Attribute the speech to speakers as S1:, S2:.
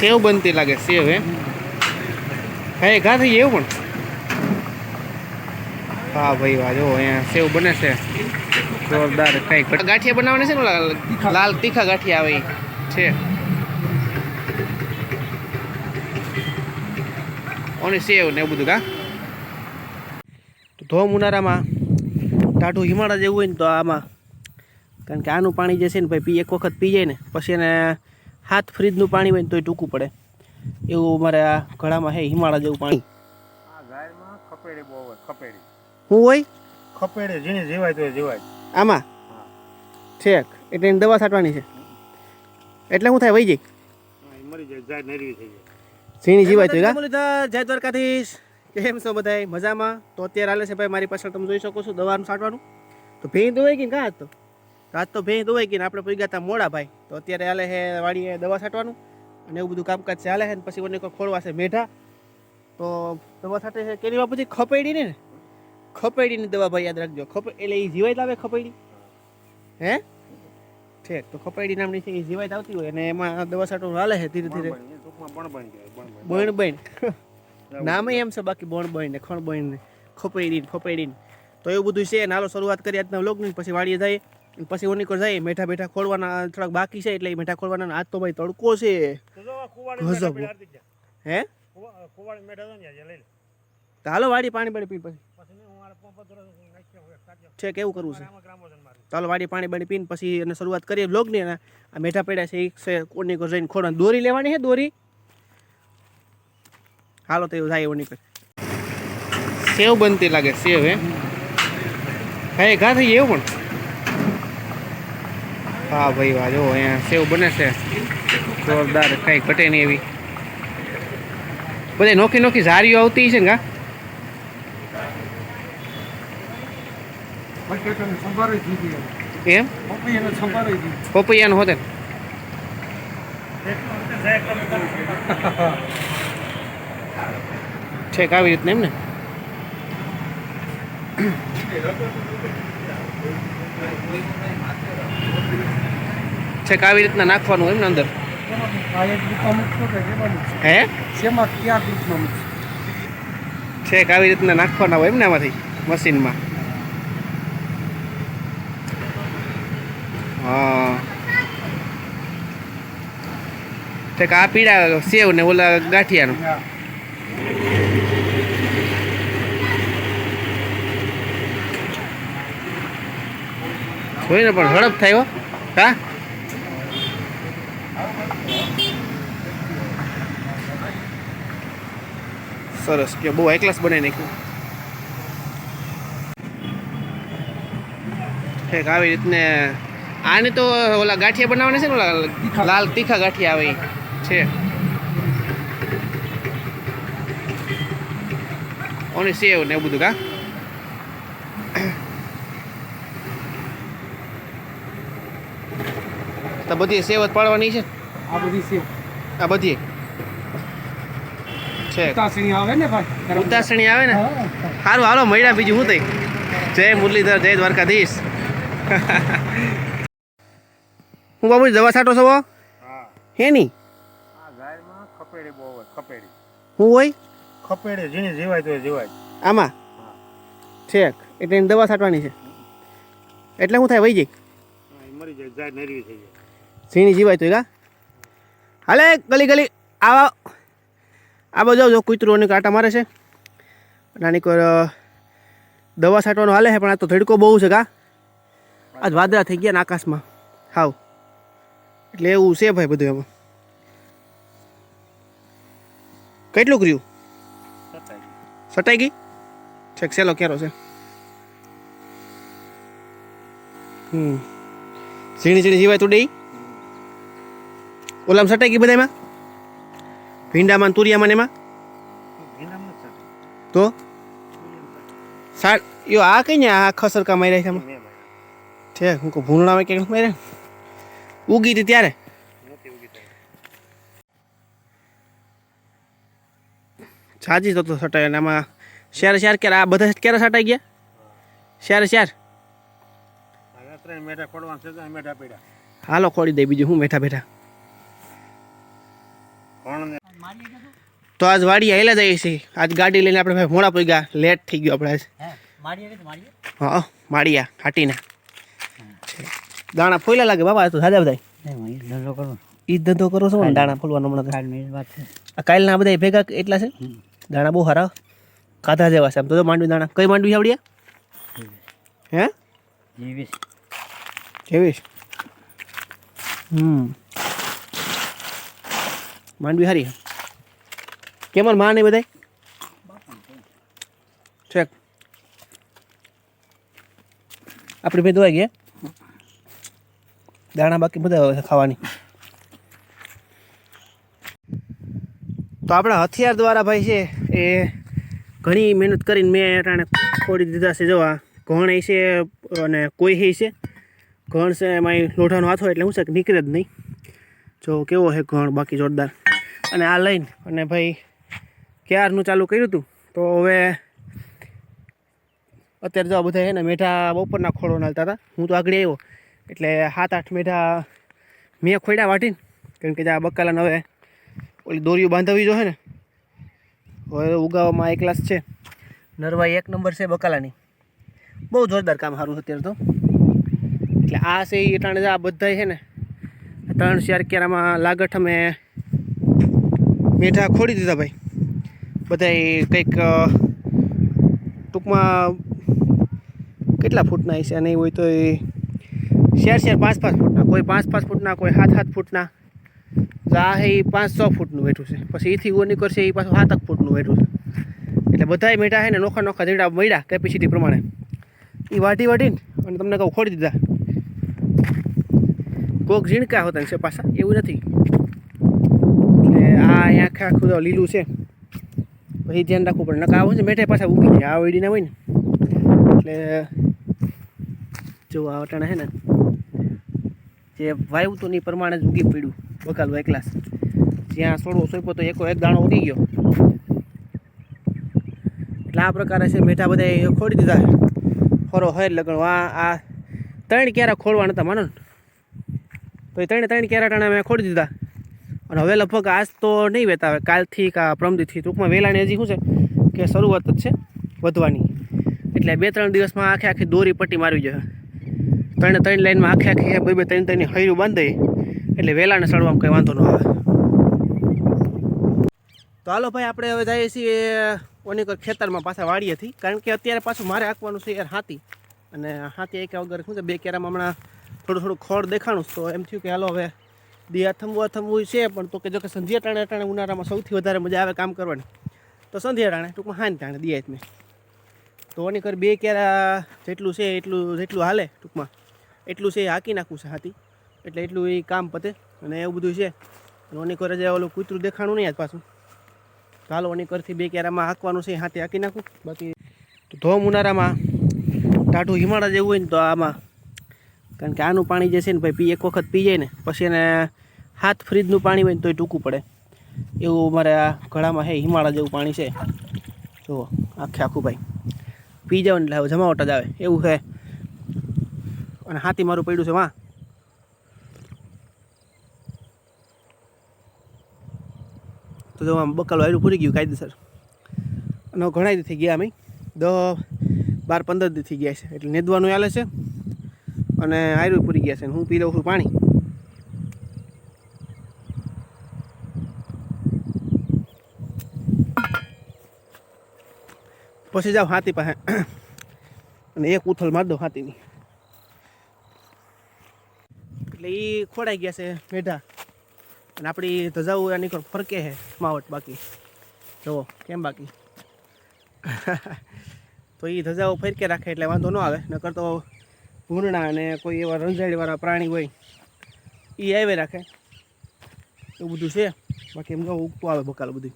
S1: સેવ બનતી લાગે સેવ હે હા ઘા થઈ એવું પણ? હા ભાઈ વાહ જો અહીંયા સેવ બને છે. જોરદાર કઈ ગાંઠિયા બનાવવાની છે ને લાલ તીખા ગાંઠિયા આવે છે. ઓની સેવ ને એવું બધું કા ધોમ ઉનાળામાં ટાઢું હિમાળા જેવું હોય ને તો આમાં કારણ કે આનું પાણી જે છે ને ભાઈ પી એક વખત પી જાય ને પછી એને હાથ ફ્રીજનું પાણી હોય ને તોય ટૂંકું પડે. એવું મારે આ ગળામાં હે હિમાળા જેવું પાણી.
S2: આ ગાયમાં ખપેડી બહુ હોય ખપેડી.
S1: શું હોય?
S2: ખપેડી જેને જીવાય તો જીવાય.
S1: આમાં?
S2: હા.
S1: છેક એટલે એની દવા છાંટવાની છે. એટલે શું થાય વહી જાય?
S2: મરી જાય જાય નરવી થઈ જાય.
S1: ઝીણી જીવાય તો જય દ્વારકાધીશ. કેમ છો બધાય? મજામાં? તો અત્યારે હાલે છે ભાઈ મારી પાછળ તમે જોઈ શકો છો દવાનું છાંટવાનું. તો ભેં હોય કે કાં તો? રાત તો ભેંસ દોવાઈ ગઈ ને આપણે પી ગયા મોડા ભાઈ તો અત્યારે હાલે છે વાડીએ દવા છાંટવાનું અને એવું બધું કામકાજ હાલે છે ને પછી ઓને કોઈ ખોળવા છે મેઢા. તો દવા છાંટે છે વા પછી ખપેડી ને. ખપેડીની દવા ભાઈ યાદ રાખજો. ખપ એટલે એ જીવાય લાવે ખપેડી. હે? ઠેક તો ખપેડી નામની છે એ જીવાય આવતી હોય અને એમાં દવા છાંટવાનું હાલે છે ધીરે ધીરે. બણ બણ નામ એમ છે બાકી બોણ બણ ને ખણ બણ ને ખોપેડી ને તો એવું બધું છે ને હાલો શરૂઆત કરી આજના વ્લોગની પછી વાડીએ જઈએ. પછી ઓનીકોર જાય મેઠા બેઠા ખોલવાના થોડાક બાકી છે એટલે એ મેઠા ખોલવાના આજ તો ભાઈ તડકો છે. ગજબ. હે. તો હાલો વાડી પાણી પાણી પી પછી.
S2: હું.
S1: છે કેવું કરવું છે? ચાલો વાડી પાણી પાણી પીને પછી એને શરૂઆત કરીએ વ્લોગની અને આ મેઠા પડ્યા છે એક છે ઓનીકોર જઈને ખોડવાની દોરી લેવાની છે દોરી? હાલો તો એવું થાય નીકળે સેવ બનતી લાગે સેવ હે? ખાઈ ઘા થઈ એવું પણ? હા ભાઈ વાહ જો અહીંયા સેવ બને છે. જોરદાર કંઈ ઘટે નહીં એવી. બધી નોખી નોખી ઝારીઓ આવતી છે ને. એમ?
S2: પપૈયાને
S1: હોતે. છેક આવી રીતને એમ ને? છેક આવી રીતના નાખવાનું એમ ને અંદર? હે?
S2: છે
S1: કે આવી રીતના નાખવાના હોય એમ ને આમાંથી મશીનમાં? હા. કે આ પીળા સેવ ને ઓલા ગાંઠિયાનું. જોઈને પણ ઝડપ થાય હો. હા? સરસ કે બહુ એકલાસ બનાવી નાખ્યું. ઠીક આવી રીતને આને તો ઓલા ગાંઠિયા બનાવવાના છે ને ઓલા લાલ તીખા ગાંઠિયા આવે છે. ઓની સેવ ને એવું બધું કા? તો બધી સેવત પાડવાની છે?
S2: આ બધી સેવ.
S1: આ બધી? છે.
S2: ઉતાસણી આવે ને ભાઈ?
S1: ઉદાસણી આવે ને? સારું હાલો મળ્યા બીજું હું થઈ? જય મુરલીધર જય દ્વારકાધીશ. હું બાબુ દવા છાંટો છો
S2: હા.
S1: હે. ની?
S2: ખપેડી બહુ હોય ખપેડી.
S1: હું હોય?
S2: ખપેડી જેને જીવાય તો જીવાય.
S1: આમાં? છેક એટલે એની દવા છાંટવાની છે. એટલે શું થાય વહી જાય?
S2: મરી જાય જાય નરવી થઈ જાય.
S1: ઝીણી જીવાય તો કા? હાલે, ગલી ગલી, આવા. આ બાજુ જો કૂતરોને કાંટા મારે છે. નાની કોઈ દવા છાંટવાનો હાલે છે, પણ આ તો ધડકો બહુ છે કા? આજ વાદળા થઈ ગયા ને આકાશમાં. હાવ. એટલે એવું છે ભાઈ બધું એમાં. કેટલું કર્યું. સટાઈ ગઈ. છેક સેલો કેરો છે. હમ. ઝીણી ઝીણી જીવાય તું ડઈ ઓલામાં સટાઈ ગઈ બધામાં ભીંડામાં તુરિયામાં ને એમાં?
S2: ભીંડામાં.
S1: તો? સા યો આ કઈ ને આ ખસરકા માર્યા છે આમાં? છે હું કહું ભૂંગળામાં ક્યાંક માર્યા? ઉગી હતી ત્યારે. સાજી તો તો સટાય અને આમાં શેર શેર ક્યારે આ બધા ક્યારે સટાઈ ગયા? શેર શેર હાલો ખોડી દે બીજું હું બેઠા બેઠા તો આજ વાડી આવેલા જઈએ છીએ. આજ ગાડી લઈને આપણે ભાઈ મોડા પડી ગયા લેટ થઈ ગયો આપણે આજ. હા માળિયા હાટીના. દાણા ફોયલા લાગે બાબા આ તો સાજા બધા ઈ ધંધો કરો. છો ને દાણા ફોલવાનો હમણાં. આ કાલના બધા ભેગા એટલા છે? દાણા બહુ સારા ખાધા જેવા છે. આમ તો માંડવી દાણા. કઈ માંડવી છે હે? હે કેવી હમ. માંડવી હારી. કેમ માં નહીં બધાય? છેક આપણે ભાઈ ધોવાઈ ગયા. દાણા બાકી બધા ખાવાની. તો આપણા હથિયાર દ્વારા ભાઈ છે એ ઘણી મહેનત કરીને મેં અટાણે ખોડી દીધા છે જોવા. ઘણ એ છે અને કોઈ હે છે. ઘણ છે એમાં લોઢાનો હાથ હોય એટલે હું છે નીકળે જ નહીં. જો કેવો છે ઘણ બાકી જોરદાર. અને આ લઈને અને ભાઈ ક્યારનું ચાલુ કર્યું હતું તો હવે અત્યારે જો આ બધા ને મેઢા બપોરના ખોળો નાલતા હતા. હું તો આગળ આવ્યો. એટલે સાત આઠ મેઢા મેં ખોડ્યા વાટીને, કેમ કે જે આ બકાલાને હવે ઓલી દોરીઓ બાંધવી જો છે ને, હવે ઉગાવામાં એક ક્લાસ છે. નરવાઈ એક નંબર છે બકાલાની. બહુ જોરદાર કામ સારું અત્યારે તો. એટલે આ છે એ અટાણે જે આ બધા છે ને, ત્રણ ચાર કેરામાં લાગઠ અમે મેઠા ખોડી દીધા ભાઈ. બધાય કંઈક ટૂંકમાં કેટલા ફૂટના હશે નહીં હોય તો એ શેર શેર પાંચ પાંચ ફૂટના, કોઈ પાંચ પાંચ ફૂટના, કોઈ સાત સાત ફૂટના. આ હે એ પાંચ છ ફૂટનું બેઠું છે. પછી એથી ઓની કરશે એ પાછું સાત ફૂટનું બેઠું છે. એટલે બધાય મેઢા છે ને નોખા નોખા જેડા મળ્યા કેપેસિટી પ્રમાણે. એ વાટી વાટીને અને તમને કહું ખોડી દીધા. કોક ઝીણકા હોતા છે પાછા, એવું નથી. આ આખે આખું લીલું છે. પછી ધ્યાન રાખવું પડે. નકા આવું છે મેઠે પાછા ઉગી જાય. આ ઓઈડીના હોય ને. એટલે જો આ વટાણા છે ને, જે વાયુ તો નહીં પ્રમાણે જ ઉગી પડ્યું બકાલું એકલાસ જ્યાં સોળવો સોંપ્યો તો એકો એક દાણો ઉગી ગયો. એટલે આ પ્રકારે છે મેઠા બધા ખોડી દીધા ફરો હોય લગણ આ આ ત્રણ ક્યારા ખોળવાના હતા, માનો તો એ ત્રણે ત્રણ ક્યારા ટાણા મેં ખોડી દીધા. અને હવે લગભગ આજ તો નહીં વહેતા હવે. કાલથી કા પ્રમદીથી ટૂંકમાં વેલાની હજી શું છે કે શરૂઆત જ છે વધવાની. એટલે બે ત્રણ દિવસમાં આખે આખી દોરી પટ્ટી મારવી જોઈએ. ત્રણે ત્રણ લાઈનમાં આખે આખી બે બે ત્રણ ત્રણની હૈરું બાંધી. એટલે વેલાને સડવામાં કંઈ વાંધો ન આવે. તો હાલો ભાઈ, આપણે હવે જઈએ છીએ ઓનીકર ખેતરમાં પાછા વાડીએથી. કારણ કે અત્યારે પાછું મારે આંકવાનું છે યાર હાથી. અને હાથી એક વગર શું છે, બે કેરામાં હમણાં થોડું થોડું ખોળ દેખાણું તો એમ થયું કે હાલો હવે દી અથમવું થમવું છે, પણ તો કે જો કે સંધ્યા ટાણે ટાણે ઉનાળામાં સૌથી વધારે મજા આવે કામ કરવાની. તો સંધ્યા ટાણે, ટૂંકમાં હાન ટાણે, દી મેં તો ઓની કર બે કેરા જેટલું છે એટલું, જેટલું હાલે ટૂંકમાં. એટલું છે એ હાકી નાખવું છે હાથી. એટલે એટલું એ કામ પતે અને એવું બધું છે. ઓની કરે જે ઓલું કૂતરું દેખાણું નહીં આજ પાછું. હાલો ઓની કરથી બે કેરામાં હાંકવાનું છે હાથી હાંકી નાખું. બાકી ધોમ ઉનાળામાં, ટાઢું હિમાળા જેવું હોય ને તો આમાં કારણ કે આનું પાણી જે છે ને ભાઈ પી એક વખત પી જાય ને, પછી એને હાથ ફ્રીજનું પાણી હોય ને તોય ટૂંકું પડે. એવું અમારે આ ઘડામાં હે, હિમાળા જેવું પાણી છે. જુઓ, આખે આખું ભાઈ. પી જાવ ને એટલે જમાવટ જ આવે. એવું છે અને હાથી મારું પડ્યું છે વાં તો જો આમ બકાલો આયરું પૂરી ગયું કાયદેસર અને ઘણા દીથી ગયા અમે. દસ બાર પંદર દીથી ગયા છે. એટલે નેદવાનું ચાલે છે. અને આયરું પૂરી ગયા છે હું પી લઉં છું પાણી. પછી જાઓ હાથી પાસે. અને એક ઉથલ માર દો હાથીની. એટલે એ ખોડાઈ ગયા છે મેઢા. અને આપણી ધજાઓ એની ફરકે છે માવટ બાકી. જુઓ, કેમ બાકી? તો એ ધજાઓ ફરકે રાખે એટલે વાંધો ન આવે, નકર તો ભૂંડણા અને કોઈ એવા રંજાડીવાળા પ્રાણી હોય એ આવી રાખે. એવું બધું છે. બાકી એમ કહું ઉગતું આવે બકાલ બધું